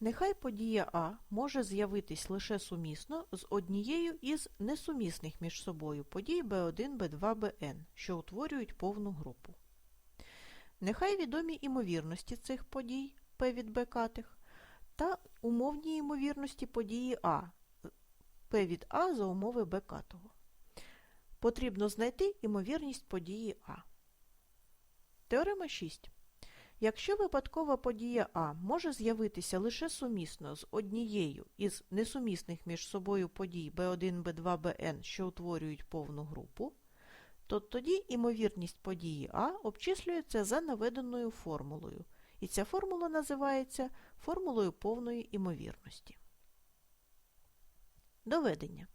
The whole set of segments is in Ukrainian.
Нехай подія А може з'явитись лише сумісно з однією із несумісних між собою подій B1, B2, Bn, що утворюють повну групу. Нехай відомі імовірності цих подій P від B катих та умовні імовірності події А P від А за умови B катого. Потрібно знайти імовірність події А. Теорема 6. Якщо випадкова подія А може з'явитися лише сумісно з однією із несумісних між собою подій B1, B2, Bn, що утворюють повну групу, то тоді імовірність події А обчислюється за наведеною формулою, і ця формула називається формулою повної імовірності. Доведення.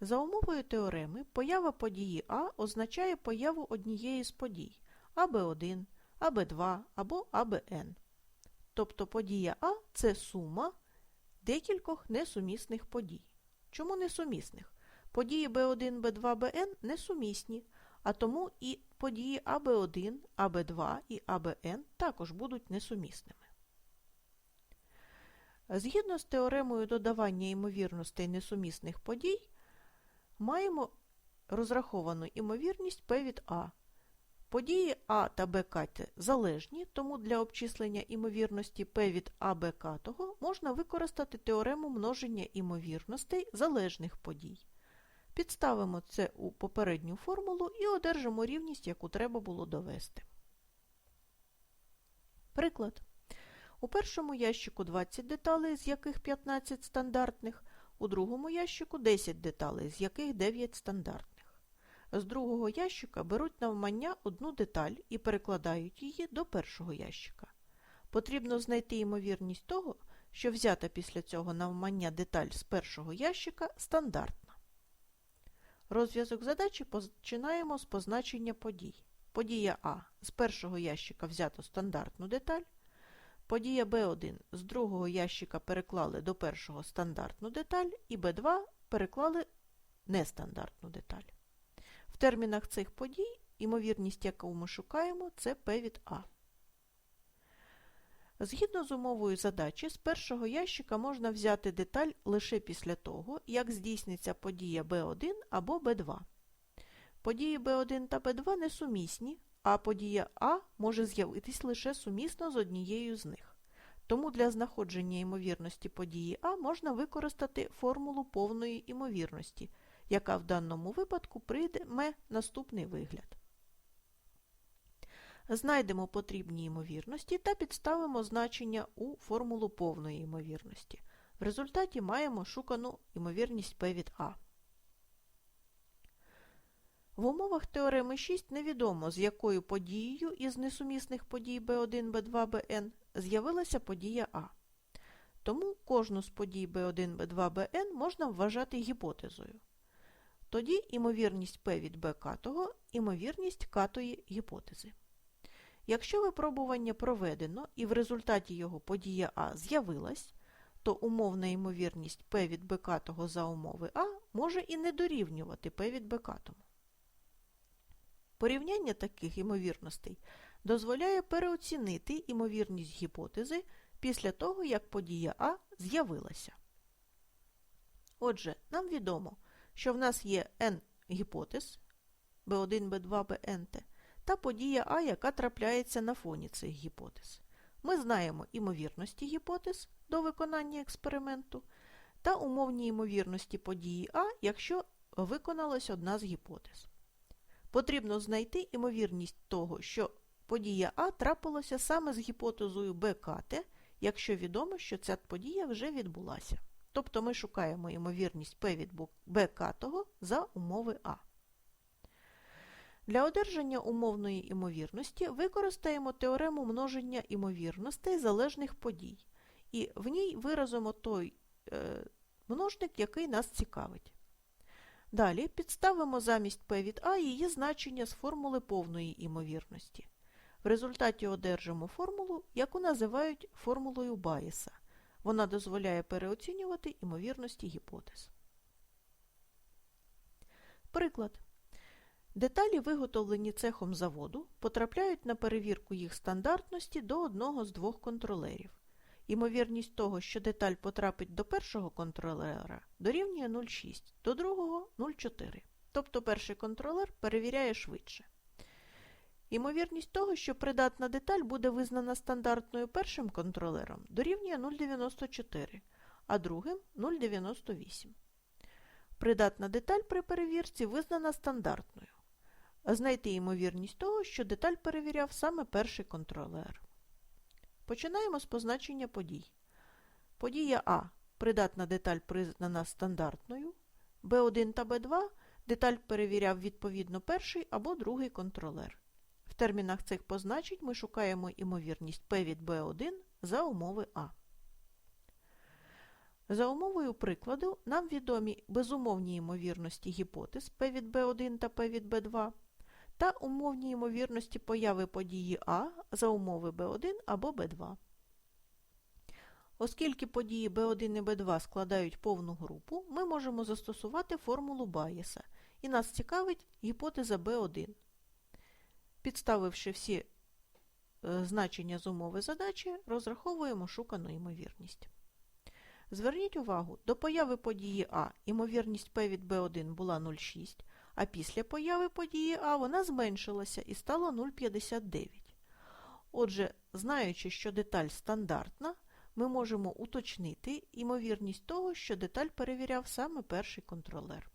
За умовою теореми, поява події А означає появу однієї з подій АБ1, АБ2 або АБН. Тобто подія А це сума декількох несумісних подій. Чому несумісних? Події B1, B2, Bn несумісні, а тому і події АБ1, АБ2 і АБН також будуть несумісними. Згідно з теоремою додавання ймовірностей несумісних подій, маємо розраховану імовірність P від А. Події А та Б залежні, тому для обчислення імовірності P від А Б можна використати теорему множення імовірностей залежних подій. Підставимо це у попередню формулу і одержимо рівність, яку треба було довести. Приклад. У першому ящику 20 деталей, з яких 15 стандартних, у другому ящику 10 деталей, з яких 9 стандартних. З другого ящика беруть навмання одну деталь і перекладають її до першого ящика. Потрібно знайти ймовірність того, що взята після цього навмання деталь з першого ящика стандартна. Розв'язок задачі починаємо з позначення подій. Подія А з першого ящика взято стандартну деталь. Подія B1 з другого ящика переклали до першого стандартну деталь і B2 переклали нестандартну деталь. В термінах цих подій імовірність, яку ми шукаємо, це P від А. Згідно з умовою задачі, з першого ящика можна взяти деталь лише після того, як здійсниться подія B1 або B2. Події B1 та B2 несумісні, а подія А може з'явитись лише сумісно з однією з них. Тому для знаходження ймовірності події А можна використати формулу повної імовірності, яка в даному випадку прийме наступний вигляд. Знайдемо потрібні ймовірності та підставимо значення у формулу повної ймовірності. В результаті маємо шукану ймовірність P від А. В умовах теореми 6 невідомо, з якою подією із несумісних подій B1, B2, Bn з'явилася подія А. Тому кожну з подій B1, B2, Bn можна вважати гіпотезою. Тоді імовірність P від B катого – імовірність катої гіпотези. Якщо випробування проведено і в результаті його подія А з'явилась, то умовна ймовірність P від B катого за умови А може і не дорівнювати P від B катому. Порівняння таких імовірностей дозволяє переоцінити імовірність гіпотези після того, як подія А з'явилася. Отже, нам відомо, що в нас є n гіпотез B1, B2, Bnt та подія А, яка трапляється на фоні цих гіпотез. Ми знаємо імовірності гіпотез до виконання експерименту та умовні ймовірності події А, якщо виконалась одна з гіпотез. Потрібно знайти імовірність того, що подія А трапилася саме з гіпотезою БКТ, якщо відомо, що ця подія вже відбулася. Тобто ми шукаємо ймовірність P від БК за умови А. Для одержання умовної імовірності використаємо теорему множення імовірностей залежних подій, і в ній виразимо той е, множник, який нас цікавить. Далі підставимо замість P від А її значення з формули повної імовірності. В результаті одержимо формулу, яку називають формулою Байеса. Вона дозволяє переоцінювати імовірності гіпотез. Приклад. Деталі, виготовлені цехом заводу, потрапляють на перевірку їх стандартності до одного з двох контролерів. Імовірність того, що деталь потрапить до першого контролера, дорівнює 0,6, до другого 0,4. Тобто перший контролер перевіряє швидше. Імовірність того, що придатна деталь буде визнана стандартною першим контролером, дорівнює 0,94, а другим 0,98. Придатна деталь при перевірці визнана стандартною. Знайти ймовірність того, що деталь перевіряв саме перший контролер. Починаємо з позначення подій. Подія А. Придатна деталь признана стандартною. Б1 та Б2 деталь перевіряв відповідно перший або другий контролер. В термінах цих позначень ми шукаємо імовірність P від B1 за умови А. За умовою прикладу нам відомі безумовні ймовірності гіпотез P від B1 та P від B2 та умовні ймовірності появи події А за умови B1 або B2. Оскільки події B1 і B2 складають повну групу, ми можемо застосувати формулу Байеса, і нас цікавить гіпотеза B1. Підставивши всі е, значення з умови задачі, розраховуємо шукану ймовірність. Зверніть увагу, до появи події А ймовірність P від B1 була 0,6, а після появи події А вона зменшилася і стала 0,59. Отже, знаючи, що деталь стандартна, ми можемо уточнити ймовірність того, що деталь перевіряв саме перший контролер.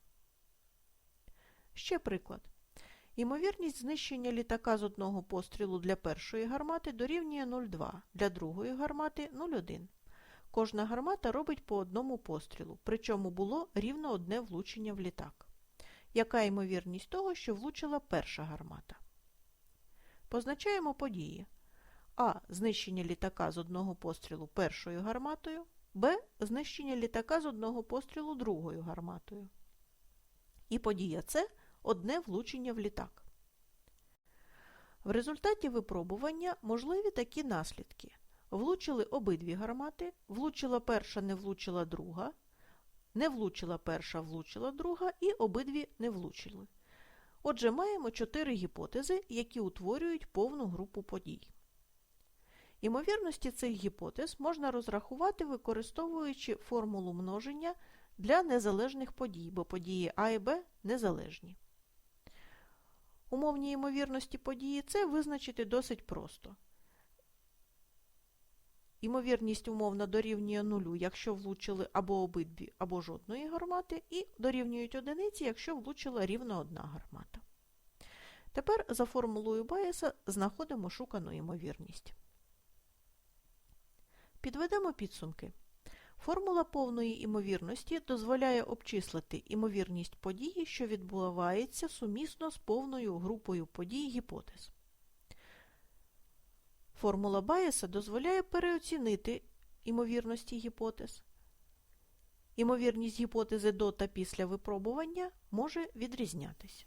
Ще приклад. Ймовірність знищення літака з одного пострілу для першої гармати дорівнює 0,2, для другої гармати 0,1. Кожна гармата робить по одному пострілу, причому було рівно одне влучення в літак. Яка ймовірність того, що влучила перша гармата? Позначаємо події. А. Знищення літака з одного пострілу першою гарматою. Б. Знищення літака з одного пострілу другою гарматою. І подія С одне влучення в літак. В результаті випробування можливі такі наслідки. Влучили обидві гармати, влучила перша, не влучила друга, не влучила перша, влучила друга і обидві не влучили. Отже, маємо чотири гіпотези, які утворюють повну групу подій. Імовірності цих гіпотез можна розрахувати, використовуючи формулу множення для незалежних подій, бо події А і Б незалежні. Умовні ймовірності події С визначити досить просто. Ймовірність умовно дорівнює нулю, якщо влучили або обидві, або жодної гармати, і дорівнюють одиниці, якщо влучила рівно одна гармата. Тепер за формулою Байеса знаходимо шукану ймовірність. Підведемо підсумки. Формула повної імовірності дозволяє обчислити імовірність події, що відбувається сумісно з повною групою подій гіпотез. Формула Байеса дозволяє переоцінити імовірності гіпотез. Імовірність гіпотези до та після випробування може відрізнятися.